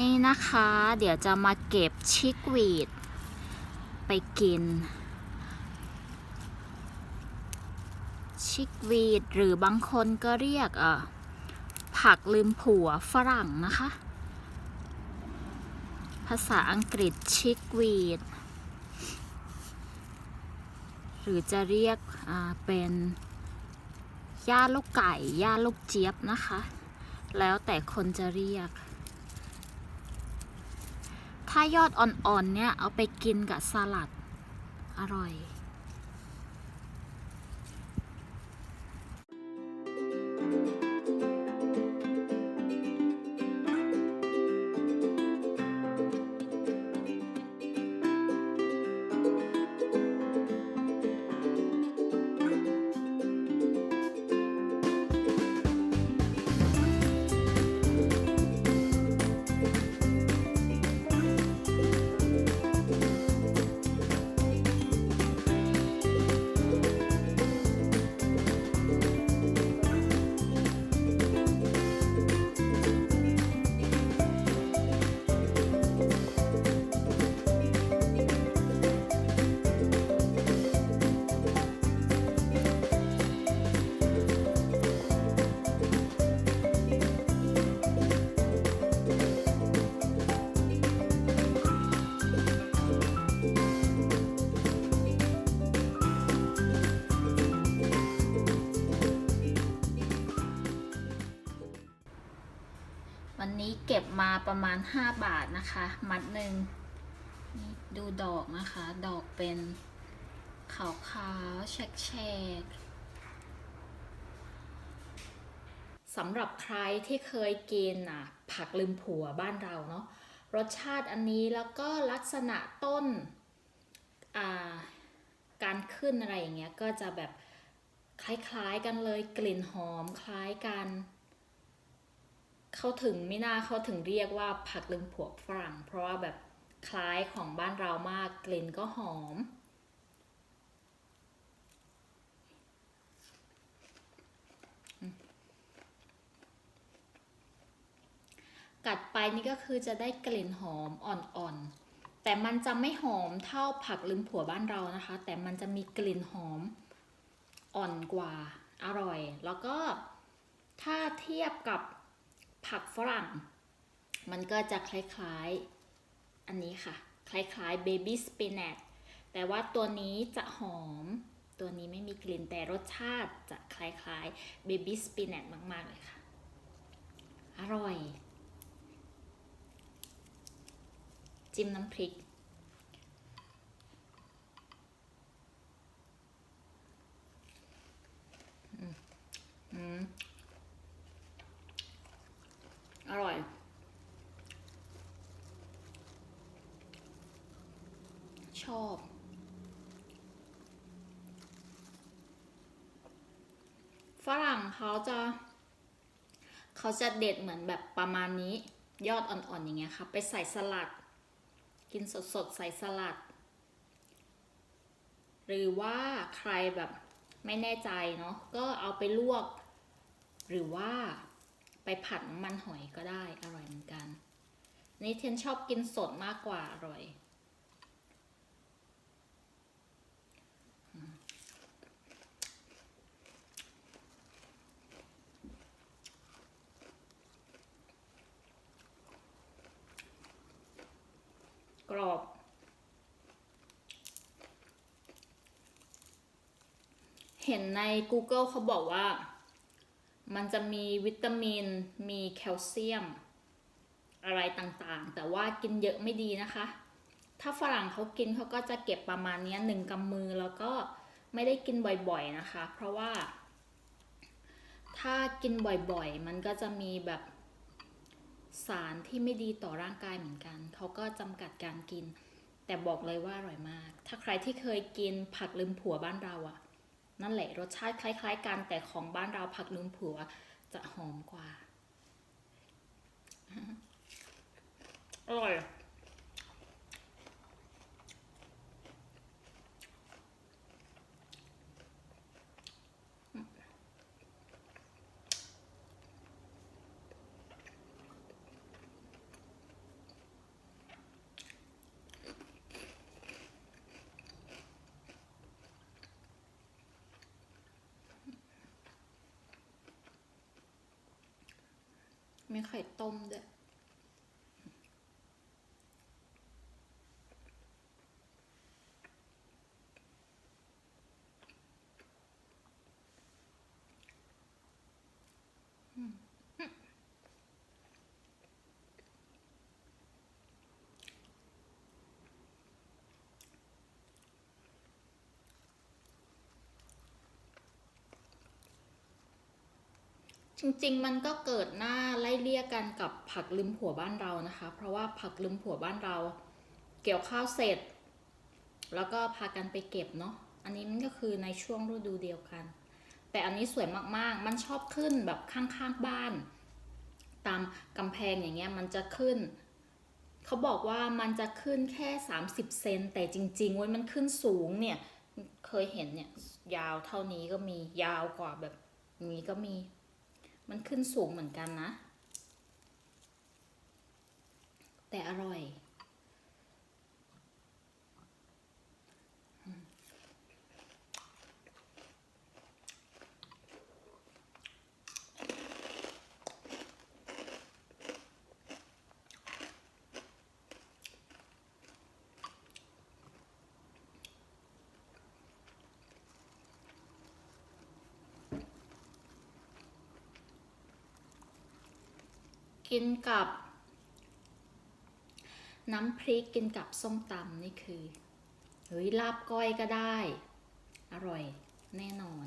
นี่นะคะ เดี๋ยวจะมาเก็บชิกวีด ไปกิน ชิกวีดหรือบางคนก็เรียกอ่อผักลืมผัวฝรั่งนะคะ ภาษาอังกฤษชิกวีด หรือจะเรียกอ่าเป็นย่าลูกไก่ย่าลูกเจี๊ยบนะคะ แล้วแต่คนจะเรียก ถ้ายอดอ่อนๆเนี่ยเอาไปกินกับสลัดอร่อย วันนี้เก็บมาประมาณ 5 บาทนะคะ มัดหนึ่งดูดอกนะคะ ดอกเป็นขาวขาวๆแฉกแฉกสำหรับใครที่เคยกินอะผักลืมผัวบ้านเราเนาะรสชาติอันนี้แล้วก็ลักษณะต้นอ่าการขึ้นอะไรอย่างเงี้ยก็จะแบบคล้ายๆกันเลยกลิ่นหอมคล้ายกัน เขาถึงไม่น่าเขาถึงเรียกว่าผักลืมผัวฝรั่ง เพราะว่าแบบคล้ายของบ้านเรามากกลิ่นก็หอม กัดไปนี่ก็คือจะได้กลิ่นหอมอ่อนๆ แต่มันจะไม่หอมเท่าผักลืมผัวบ้านเรานะคะ แต่มันจะมีกลิ่นหอมอ่อนกว่าอร่อย แล้วก็ถ้าเทียบกับ ผักฝรั่ง มันก็จะคล้ายๆ อันนี้ค่ะ คล้ายๆ baby spinach แต่ว่าตัวนี้จะหอม ตัวนี้ไม่มีกลิ่นแต่รสชาติจะคล้ายๆ baby spinach มากๆเลยค่ะ อร่อย จิ้มน้ำพริก อืมอืม อร่อย ชอบ ฝรั่งเขาจะ เขาจะเด็ดเหมือนแบบประมาณนี้ ยอดอ่อนๆอย่างเงี้ยค่ะ ไปใส่สลัด กินสดๆ ใส่สลัด หรือว่าใครแบบไม่แน่ใจเนาะก็เอาไปลวก หรือว่า ไปผัดน้ำมันหอยก็ได้อร่อยเหมือนกัน นี่เทนชอบกินสดมากกว่าอร่อยกรอบ เห็นใน Google เขาบอกว่า มันจะมีวิตามิน มีแคลเซียม อะไรต่างๆ แต่ว่ากินเยอะไม่ดีนะคะ ถ้าฝรั่งเขากินเขาก็จะเก็บประมาณนี้หนึ่งกำมือแล้วก็ไม่ได้กินบ่อยๆนะคะ เพราะว่า ถ้ากินบ่อยๆ มันก็จะมีแบบสารที่ไม่ดีต่อร่างกายเหมือนกัน เขาก็จำกัดการกิน แต่บอกเลยว่าอร่อยมาก ถ้าใครที่เคยกินผักลืมผัวบ้านเราอะ นั่นแหละรสชาติคล้ายๆกันแต่ของบ้านเราผักลืมผัวจะหอมกว่า อร่อย มีไข่ต้มด้วย จริงๆ มันก็เกิดหน้าไล่เลี่ยกันกับผักลืมผัวบ้านเรานะคะ เพราะว่าผักลืมผัวบ้านเรา เกี่ยวข้าวเสร็จ แล้วก็พากันไปเก็บเนาะอันนี้มันก็คือในช่วงฤดูเดียวกัน แต่อันนี้สวยมากๆ มันชอบขึ้นแบบข้างๆบ้าน ตามกำแพงอย่างเงี้ยมันจะขึ้น เขาบอกว่ามันจะขึ้นแค่ 30 เซนแต่จริงๆเว้ยมันขึ้นสูงเนี่ยเคยเห็นเนี่ยยาวเท่านี้ก็มียาวกว่าแบบนี้ก็มี มันขึ้นสูงเหมือนกันนะ แต่อร่อย กินกับ น้ำพริกกินกับส้มตำนี่คือเฮ้ยลาบก้อยก็ได้ อร่อยแน่นอน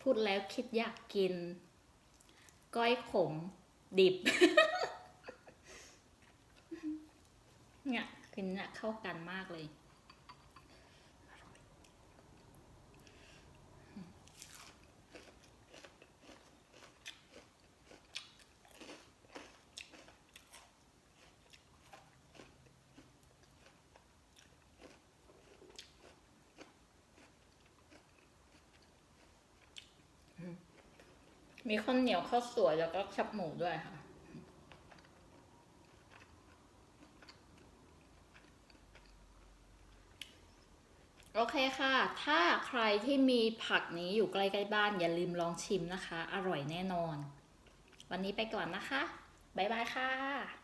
พูดแล้วคิดอยากกิน ก้อยขมดิบ เนี่ยกินเนี่ยเข้ากันมากเลย มีข้าวเหนียวข้าวสวยแล้วก็ชับหมูด้วยค่ะ โอเคค่ะ ถ้าใครที่มีผักนี้อยู่ใกล้ๆบ้านอย่าลืมลองชิมนะคะ อร่อยแน่นอน วันนี้ไปก่อนนะคะ บ๊ายบายค่ะ